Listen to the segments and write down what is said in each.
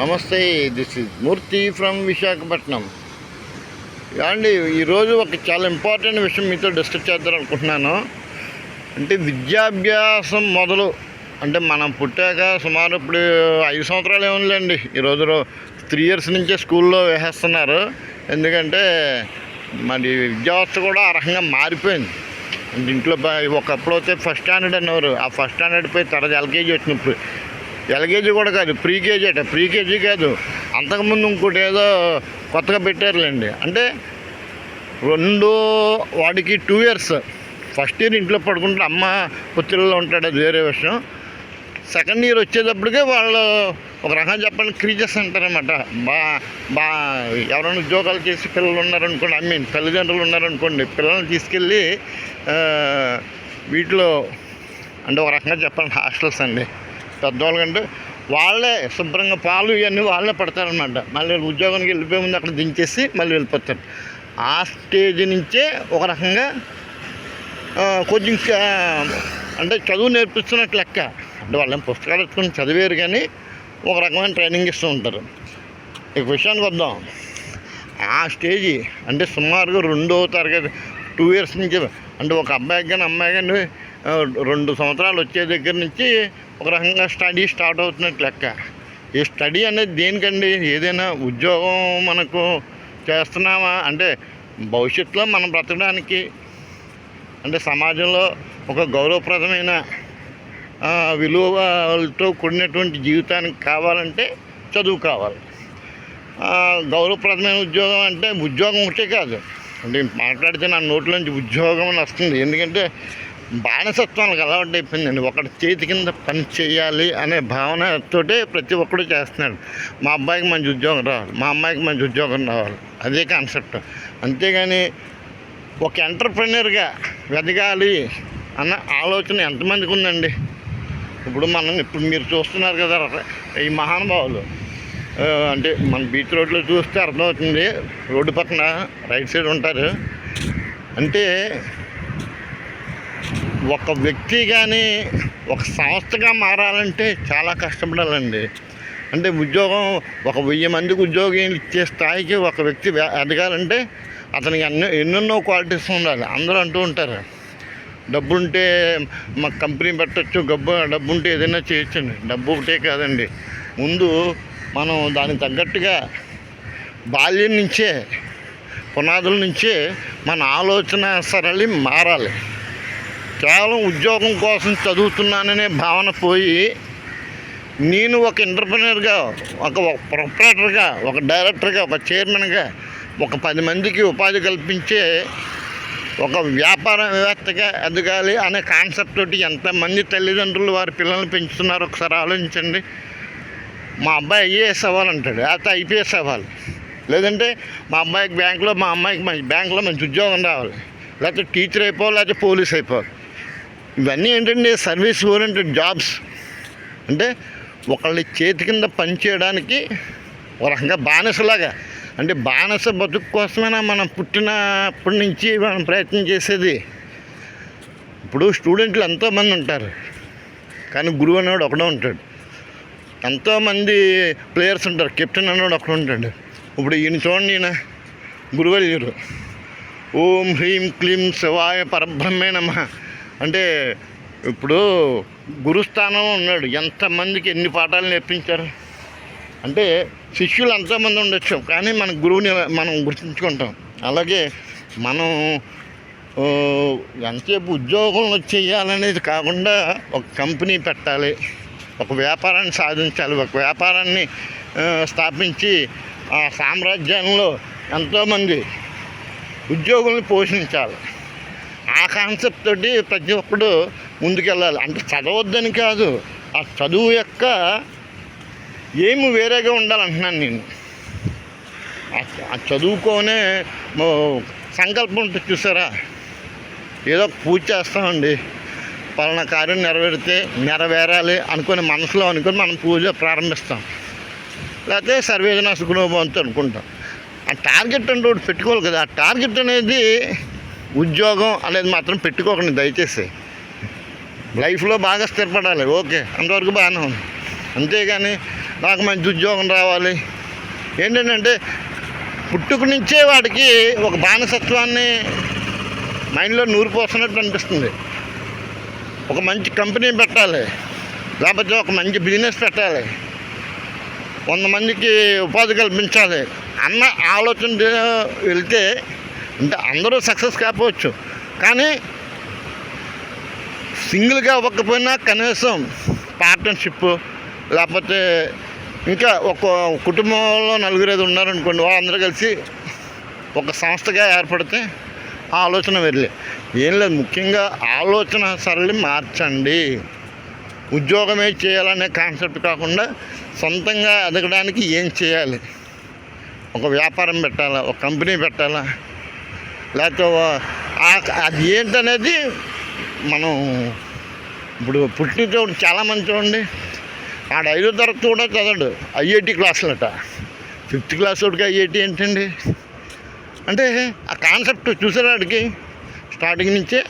నమస్తే this is Murthy from Visakhapatnam అండి ఈరోజు ఒక చాలా ఇంపార్టెంట్ విషయం మీతో డిస్కస్ చేద్దాం అనుకుంటున్నాను. అంటే విద్యాభ్యాసం మొదలు అంటే మనం పుట్టాక సుమారు ఇప్పుడు ఐదు సంవత్సరాలు ఏముందండి ఈ త్రీ ఇయర్స్ నుంచే స్కూల్లో వేసేస్తున్నారు. ఎందుకంటే మరి విద్యావస్థ కూడా ఆ రకంగా మారిపోయింది. ఇంట్లో ఒకప్పుడు అయితే ఫస్ట్ స్టాండర్డ్ అనేవారు. ఆ ఫస్ట్ స్టాండర్డ్ పోయి తర్వాత ఎల్కేజీ వచ్చినప్పుడు ఎల్కేజీ కూడా కాదు ప్రీ కేజీ అట. ప్రీ కేజీ కాదు. అంతకుముందు ఇంకోటి ఏదో కొత్తగా పెట్టారులేండి. అంటే రెండు వాడికి టూ ఇయర్స్ ఫస్ట్ ఇయర్ ఇంట్లో పడుకుంటే అమ్మ పుత్రుల్లో ఉంటాడు అది వేరే విషయం. సెకండ్ ఇయర్ వచ్చేటప్పటికే వాళ్ళు ఒక రకంగా చెప్పాలి క్రీచర్స్ అంటారనమాట బా బా ఎవరైనా ఉద్యోగాలు చేసి పిల్లలు ఉన్నారనుకోండి ఐ మీన్ తల్లిదండ్రులు ఉన్నారనుకోండి పిల్లల్ని తీసుకెళ్ళి వీటిలో అంటే ఒక రకంగా చెప్పాలి హాస్టల్స్ అండి. పెద్దవాళ్ళకంటే వాళ్ళే శుభ్రంగా పాలు ఇవన్నీ వాళ్ళే పడతారనమాట మళ్ళీ ఉద్యోగానికి వెళ్ళిపోయే ముందు అక్కడ దించేసి మళ్ళీ వెళ్ళిపోతారు. ఆ స్టేజ్ నుంచే ఒక రకంగా ఆ, కొంచెం అంటే చదువు నేర్పిస్తున్నట్టు లెక్క. అంటే వాళ్ళని పుస్తకాలు ఎత్తుకొని చదివేరు కానీ ఒక రకమైన ట్రైనింగ్ ఇస్తూ ఉంటారు. ఇక విషయానికి వద్దాం. ఆ స్టేజ్ అంటే సుమారుగా రెండో తరగతి టూ ఇయర్స్ నుంచి అంటే ఒక అబ్బాయికి కానీ అమ్మాయి కానీ రెండు సంవత్సరాలు వచ్చే దగ్గర నుంచి ఒక రకంగా స్టడీ స్టార్ట్ అవుతున్నట్టు లెక్క. ఈ స్టడీ అనేది దేనికండి? ఏదైనా ఉద్యోగం మనకు చేస్తున్నామా? అంటే భవిష్యత్తులో మనం బ్రతకడానికి అంటే సమాజంలో ఒక గౌరవప్రదమైన విలువలతో కూడినటువంటి జీవితానికి కావాలంటే చదువు కావాలి. గౌరవప్రదమైన ఉద్యోగం అంటే ఉద్యోగం ఒకటే కాదు. అంటే మాట్లాడితే నా నోట్లోంచి ఉద్యోగం అని వస్తుంది ఎందుకంటే బానిసత్వానికి అలవాటు అయిపోయిందండి. ఒకటి చేతి కింద పని చేయాలి అనే భావనతోటే ప్రతి ఒక్కడు చేస్తున్నాడు. మా అబ్బాయికి మంచి ఉద్యోగం రావాలి మా అమ్మాయికి మంచి ఉద్యోగం రావాలి. అదే కాన్సెప్ట్. అంతేగాని ఒక ఎంటర్ప్రెన్యూర్గా వెదగాలి అన్న ఆలోచన ఎంతమందికి ఉందండి? ఇప్పుడు మనం ఇప్పుడు మీరు చూస్తున్నారు కదా ఈ మహానుభావులు. అంటే మన బీచ్ రోడ్లో చూస్తే అర్థమవుతుంది. రోడ్డు పక్కన రైట్ సైడ్ ఉంటారు. అంటే ఒక వ్యక్తి కానీ ఒక సంస్థగా మారాలంటే చాలా కష్టపడాలండి. అంటే ఉద్యోగం ఒక వెయ్యి మందికి ఉద్యోగం ఇచ్చే స్థాయికి ఒక వ్యక్తి ఎదగాలంటే అతనికి ఎన్నో ఎన్నెన్నో క్వాలిటీస్ ఉండాలి. అందరూ అంటూ ఉంటారు. డబ్బు ఉంటే మాకు కంపెనీ పెట్టచ్చు డబ్బు డబ్బు ఉంటే ఏదైనా చేయొచ్చండి. డబ్బు ఒకటే కాదండి. ముందు మనం దానికి తగ్గట్టుగా బాల్యం నుంచే పునాదుల నుంచే మన ఆలోచన సరళి మారాలి. కేవలం ఉద్యోగం కోసం చదువుతున్నాననే భావన పోయి నేను ఒక ఎంటర్ప్రినర్గా ఒక ప్రొపరేటర్గా ఒక డైరెక్టర్గా ఒక చైర్మన్గా ఒక పది మందికి ఉపాధి కల్పించే ఒక వ్యాపారవేత్తగా ఎదగాలి అనే కాన్సెప్ట్ తోటి ఎంతమంది తల్లిదండ్రులు వారి పిల్లల్ని పెంచుతున్నారో ఒకసారి ఆలోచించండి. మా అబ్బాయి ఐఏఎస్ అవ్వాలంటాడు లేకపోతే ఐపీఎస్ అవ్వాలి. లేదంటే మా అబ్బాయికి బ్యాంకులో మా అమ్మాయికి మంచి బ్యాంకులో మంచి ఉద్యోగం రావాలి. లేకపోతే టీచర్ అయిపోవాలి లేకపోతే పోలీస్ అయిపోవాలి. ఇవన్నీ ఏంటంటే సర్వీస్ ఓరియంటెడ్ జాబ్స్ అంటే ఒకళ్ళ చేతి కింద పని చేయడానికి ఒక రకంగా బానిసలాగా. అంటే బానిస బతుకు కోసమైనా మనం పుట్టినప్పటి నుంచి మనం ప్రయత్నం చేసేది? ఇప్పుడు స్టూడెంట్లు ఎంతోమంది ఉంటారు. కానీ గురువు అనేవాడు ఒకడే ఉంటాడు. ఎంతోమంది ప్లేయర్స్ ఉంటారు. కెప్టెన్ అనేవాడు ఒకడు ఉంటాడు. ఇప్పుడు ఈయన చూడండి ఈయన. గురువల్యూరు ఓం హ్రీం క్లీం శివాయ పరబ్రహ్మే నమ. అంటే ఇప్పుడు గురుస్థానం ఉన్నాడు. ఎంతమందికి ఎన్ని పాఠాలు నేర్పించారు? అంటే శిష్యులు ఎంతోమంది ఉండొచ్చు. కానీ మన గురువుని మనం గుర్తుంచుకుంటాం. అలాగే మనం ఎంతసేపు ఉద్యోగం చేయాలనేది కాకుండా ఒక కంపెనీ పెట్టాలి. ఒక వ్యాపారాన్ని సాధించాలి. ఒక వ్యాపారాన్ని స్థాపించి ఆ సామ్రాజ్యంలో ఎంతోమంది ఉద్యోగుల్ని పోషించాలి. ఆ కాన్సెప్ట్ తోటి ప్రతి ఒక్కడు ముందుకెళ్ళాలి. అంటే చదవద్దని కాదు ఆ చదువు యొక్క ఏమి వేరేగా ఉండాలంటున్నాను నేను. ఆ- చదువుకోనే సంకల్పం ఉంటుంది చూసారా? ఏదో పూజ చేస్తామండి. పలానా కార్యం నెరవేరితే నెరవేరాలి అనుకుని మనసులో అనుకుని మనం పూజ ప్రారంభిస్తాం. లేకపోతే సర్వేజన సుఖనోభవంతో అనుకుంటాం. ఆ టార్గెట్ అంటే ఒకటి పెట్టుకోవాలి కదా. ఆ టార్గెట్ అనేది ఉద్యోగం అనేది మాత్రం పెట్టుకోకండి దయచేసి. లైఫ్లో బాగా స్థిరపడాలి ఓకే. అంతవరకు బాగానే ఉంది. అంతేగాని నాకు మంచి ఉద్యోగం రావాలి. ఏంటంటే పుట్టుకు నుంచే వాడికి ఒక బానిసత్వాన్ని మైండ్లో నూరు పోస్తున్నట్టు అనిపిస్తుంది. ఒక మంచి కంపెనీ పెట్టాలి లేకపోతే ఒక మంచి బిజినెస్ పెట్టాలి వంద మందికి ఉపాధి కల్పించాలి అన్న ఆలోచన వెళ్తే అంటే అందరూ సక్సెస్ కాకపోవచ్చు. కానీ సింగిల్గా అవ్వకపోయినా కనీసం పార్ట్నర్షిప్ లేకపోతే ఇంకా ఒక కుటుంబంలో నలుగురు ఐదు ఉన్నారనుకోండి వాళ్ళందరూ కలిసి ఒక సంస్థగా ఏర్పడితే ఆ ఆలోచన వెళ్ళి ఏం లేదు ముఖ్యంగా ఆలోచన సరళి మార్చండి. ఉద్యోగమే చేయాలనే కాన్సెప్ట్ కాకుండా సొంతంగా ఎదగడానికి ఏం చేయాలి? ఒక వ్యాపారం పెట్టాలా? ఒక కంపెనీ పెట్టాలా? లేకపోతే అది ఏంటనేది మనం ఇప్పుడు పుట్టినప్పుడు చాలామంది చూడండి ఆడ ఐదో తరగతి కూడా చదవడు ఐఐటి క్లాసులట. ఫిఫ్త్ క్లాస్ వాడికి ఐఐటి ఏంటండి? అంటే ఆ కాన్సెప్ట్ చూసేవాడికి స్టార్టింగ్ నుంచే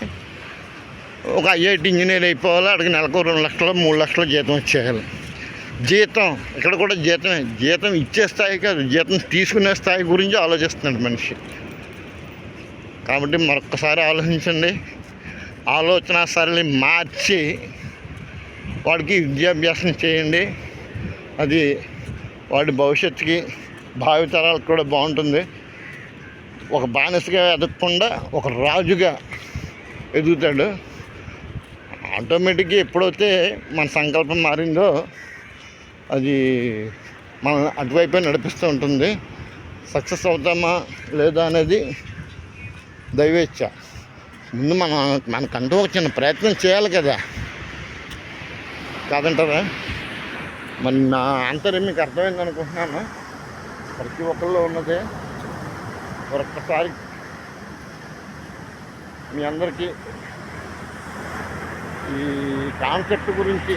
ఒక ఐఐటి ఇంజనీర్ అయిపోవాలి ఆడికి నెలకు రెండు లక్షలు మూడు లక్షలు జీతం వచ్చేయాలి. జీతం ఇక్కడ కూడా జీతమే. జీతం ఇచ్చే స్థాయి కాదు జీతం తీసుకునే స్థాయి గురించి ఆలోచిస్తున్నాడు మనిషి. కాబట్టి మరొక్కసారి ఆలోచించండి. ఆలోచన సరళి మార్చి వాడికి విద్యాభ్యాసం చేయండి. అది వాడి భవిష్యత్తుకి భావితరాలకు కూడా బాగుంటుంది. ఒక బానిసగా ఎదగకుండా ఒక రాజుగా ఎదుగుతాడు. ఆటోమేటిక్గా ఎప్పుడైతే మన సంకల్పం మారిందో అది మన అటువైపే నడిపిస్తూ ఉంటుంది. సక్సెస్ అవుతామా లేదా అనేది దైవేచ్ఛ. ముందు మనం మనకంటూ ఒక చిన్న ప్రయత్నం చేయాలి కదా. కాదంటారా? మరి నా ఆంతర్యం మీకు అర్థమైంది అనుకుంటున్నాను. ప్రతి ఒక్కళ్ళు ఉన్నదే. ఒక్కసారి మీ అందరికీ ఈ కాన్సెప్ట్ గురించి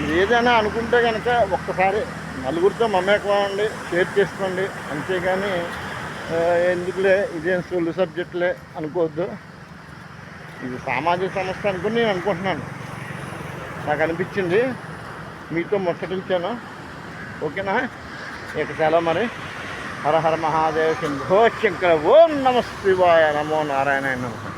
మీరు ఏదైనా అనుకుంటే కనుక ఒక్కసారి నలుగురితో మమేకం అవ్వండి షేర్ చేసుకోండి. అంతేగాని ఎందుకులే? ఇదేం స్కూల్ సబ్జెక్టులే అనుకోవద్దు. ఇది సామాజిక సంస్థ అనుకుని నేను అనుకుంటున్నాను. నాకు అనిపించింది. మీతో ముచ్చటించాను. ఓకేనా? ఇక సెలవు మరి. హర హర మహాదేవ శంభో శంకర ఓం నమ శివాయ నమో నారాయణ నమః.